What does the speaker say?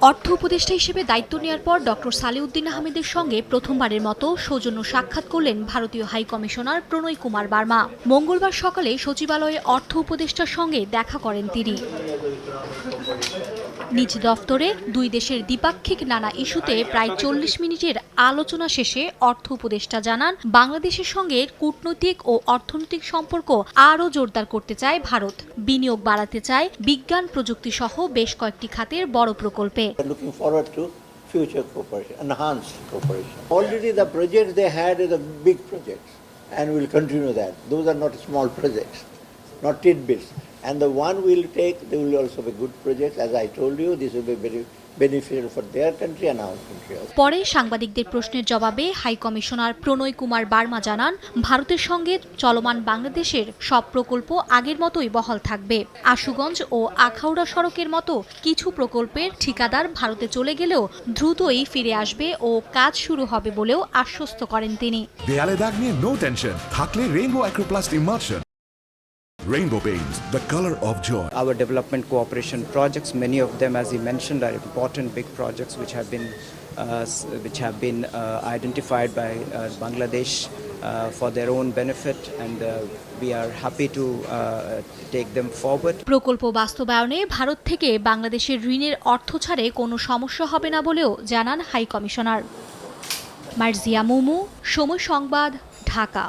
অর্থ উপদেষ্টা হিসেবে দায়িত্ব নেওয়ার পর ডক্টর সালেউদ্দিন আহমেদের সঙ্গে প্রথমবারের মতো সৌজন্য সাক্ষাৎ করলেন ভারতীয় হাই কমিশনার প্রণয় কুমার বার্মা। মঙ্গলবার সকালে সচিবালয়ে অর্থ উপদেষ্টার সঙ্গে দেখা করেন তিনি। নিজ দফতরে দুই দেশের দ্বিপাক্ষিক নানা ইস্যুতে প্রায় চল্লিশ মিনিটের আলোচনা শেষে অর্থ উপদেষ্টা জানান, বাংলাদেশের সঙ্গে কূটনৈতিক ও অর্থনৈতিক সম্পর্ক আরও জোরদার করতে চায় ভারত। বিনিয়োগ বাড়াতে চায় বিজ্ঞান প্রযুক্তি সহ বেশ কয়েকটি খাতের বড় প্রকল্পে। We're looking forward to future cooperation, enhanced cooperation. Already the projects they had are the big projects, and we'll continue that. Those are not small projects, not tidbits. And the one we'll take, they will also be good projects. As I told you, this will be very beneficial for their country and our country also. পরে সাংবাদিকদের প্রশ্নের জবাবে high commissioner Pranay Kumar Verma জানান ভারতের সঙ্গে চলমান বাংলাদেশের সব প্রকল্প আগের মতোই বহাল থাকবে আশুগঞ্জ ও আখাউড়া সড়কের মতো কিছু প্রকল্পের ঠিকাদার ভারতে চলে গেলেও দ্রুতই ফিরে আসবে ও কাজ শুরু হবে বলেও আশ্বস্ত করেন তিনি দেয়ালে দাগ নিয়ে নো টেনশন থাকলে rainbow acroplast emulsion rainbow paints the colour of joy our development cooperation projects. Many of them, as he mentioned, are important big projects which have been uh, which have been uh, identified by uh, Bangladesh uh, for their own benefit, and uh, we are happy to uh, take them forward. প্রকল্প বাস্তবায়নে ভারত থেকে বাংলাদেশের ঋণের অর্থ ছাড়ে কোনো সমস্যা হবে না বলেও জানান হাই কমিশনার মার্জিয়া মুমু সময় সংবাদ ঢাকা